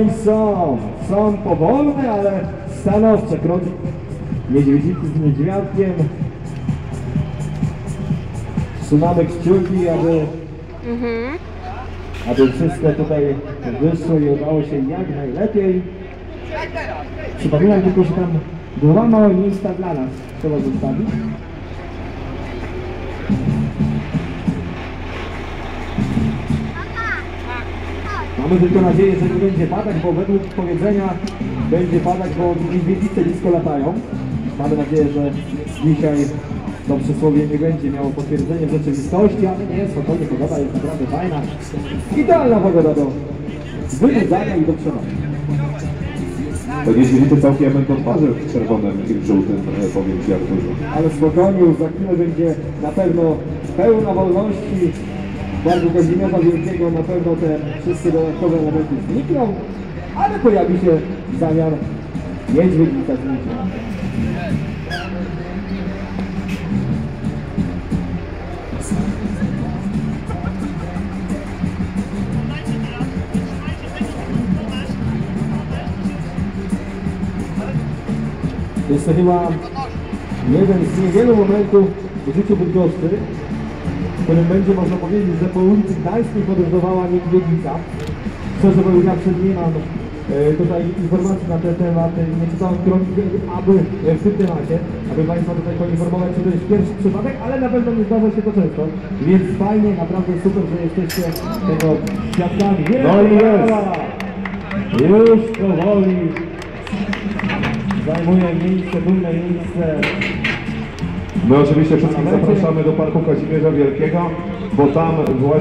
i są. Są powolne, ale stanowcze kroki. Niedźwiedzicy z niedźwiadkiem. Trzymamy kciuki, aby, Mhm. aby wszystko tutaj wyszło i udało się jak najlepiej. Przypominam tylko, że tam dwa małe miejsca dla nas trzeba zostawić. Mamy tylko nadzieję, że nie będzie padać, bo według powiedzenia będzie padać, bo niedźwiedzice nisko latają. Mamy nadzieję, że dzisiaj to przysłowie nie będzie miało potwierdzenie w rzeczywistości, ale nie, spokojnie, pogoda jest naprawdę fajna. Idealna pogoda do wybudzania i do przenoszenia. To niedźwiedzicy całkiem będą twarzy w czerwonym i w żółtym, e, powiem Ci Arturze. Ale spokojnie, już za chwilę będzie na pewno pełna wolności. Bardzo Kazimierza Wielkiego na pewno te wszystkie dodatkowe elementy znikną, ale pojawi się zamiar niedźwiedzica z niczym. Jest to chyba jeden z niewielu momentów w życiu Bydgoszczy, którym będzie można powiedzieć, że po ulicy Gdańskiej podróżowała niedźwiedzica. Szczerze powiedziawszy nie mam e, tutaj informacji na ten temat, nie czytałem kroniki, aby e, w tym temacie, aby Państwa tutaj poinformować, czy to jest pierwszy przypadek, ale na pewno nie zdarza się to często, więc fajnie, naprawdę super, że jesteście tego świadkami. No i jest. Już powoli zajmuje miejsce, dumne miejsce My oczywiście wszystkich zapraszamy do Parku Kazimierza Wielkiego, bo tam właśnie